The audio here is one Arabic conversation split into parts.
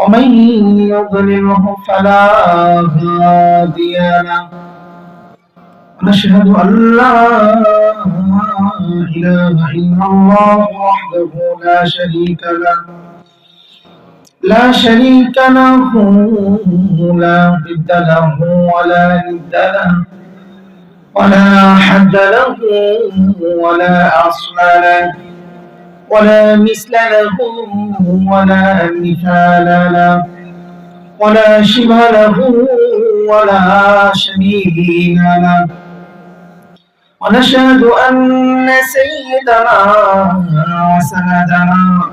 ومن يضلله فلا هادي له. ونشهد أن لا إله إلا الله وحده لا شريك له. لا شريك له لا ضد له ولا ند له ولا حد له ولا أصل له. ولا مثل له ولا مثال له ولا شبه له ولا شبيه له ونشهد أن سيدنا وسندنا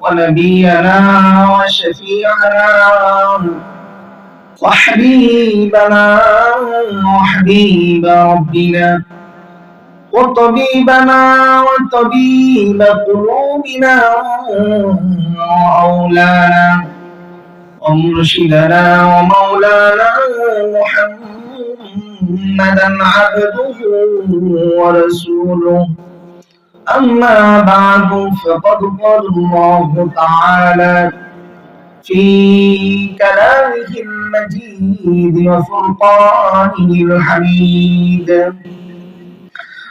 ونبينا وشفيعنا وحبيبنا وحبيب ربنا. وطبيبنا وطبيب قلوبنا وأولانا ومرشدنا ومولانا محمدا عبده ورسوله. أما بعد فقد قال الله تعالى في كلامه المجيد وفرقانه الحميد.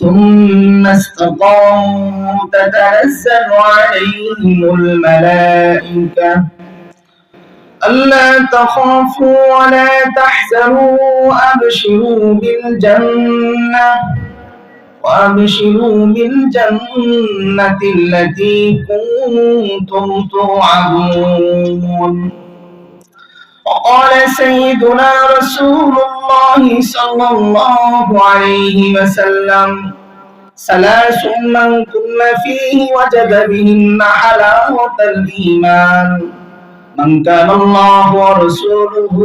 ثم استقاموا تتنزل عليهم الملائكة. ألا تخافوا ولا تحزنوا وأبشروا بالجنة وأبشروا بالجنة التي كنتم توعدون. وقال سيدنا رسول الله صلى الله عليه وسلم ثلاث من كن فيه وجد بهن حلاوة الإيمان. من كان الله ورسوله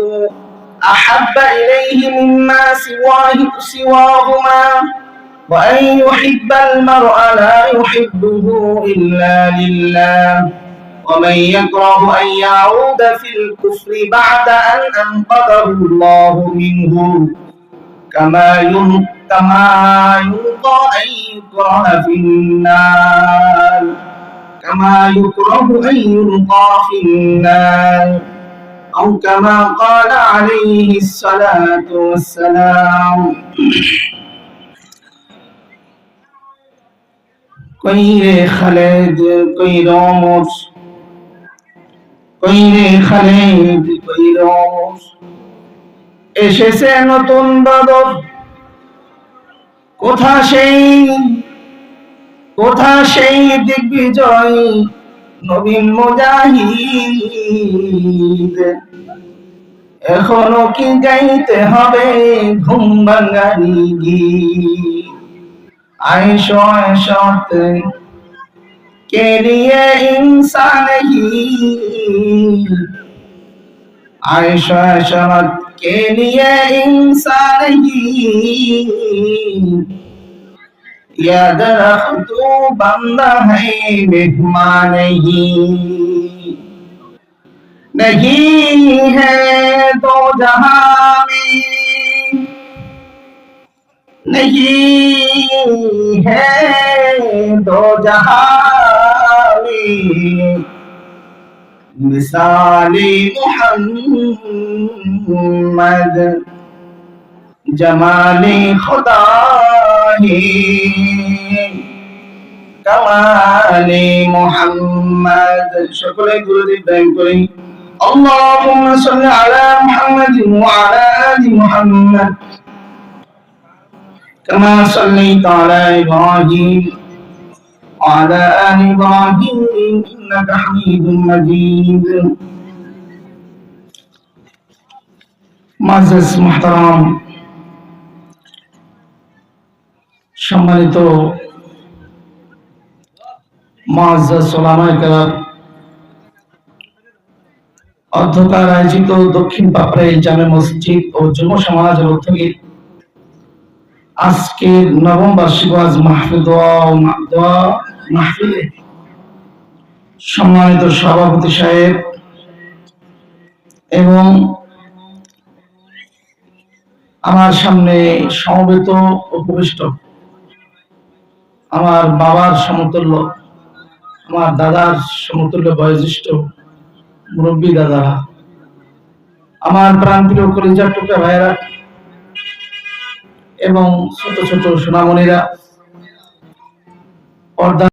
أحب إليه مما سواه سواهما وأن يحب المرء لا يحبه إلا لله. ومن يكره أن يعود في الكفر بعد أن أنقذه الله منه كما كما يلقى أن يكره في النار كما يكره أن يلقى في النار أو كما قال عليه الصلاة والسلام. كي خلد كي رومر এসেছে নতুন বাদর কোথা সেই কোথা সেই দিগ্বিজয় নবীন মুজাহিদ। এখনও কি গাইতে হবে ঘুম বাঙালি গীত? আইসো আইসো। के लिए इंसान ही। आयश शरत के लिए इंसान ही। या दरख्त बंदा है, मेहमान ही। नहीं है तो जहाँ में। नहीं है दो जहाँ مثالي محمد جمالي خدا كمالي محمد۔ شكرا গুরুদেব ব্যাংক اللهم صل على محمد وعلى آل محمد۔ كما صليت على إبراهيم وعلى آل إبراهيم إنك حميد مجيد معزز محترم সম্মানিত معزز ওলামায়ে কেরাম অধ্যকার আয়োজিত দক্ষিণ পাপড়াই জামে মসজিদ ও যুব সমাজের উদ্যোগে আজকের নবম বার্ষিক ওয়াজ মাহফিল দোয়া ও মা- দোয়া সম্মানিত সভাপতি সাহেব এবং আমার সামনে সমবেত উপবিষ্ট আমার বাবার সমতুল্য, আমার দাদার সমতুল্য বয়োজ্যেষ্ঠ মুরব্বী দাদারা, আমার প্রাণপ্রিয় কলিজার টুকা ভাইয়েরা এবং ছোট ছোট সোনামণিরা, পর্দা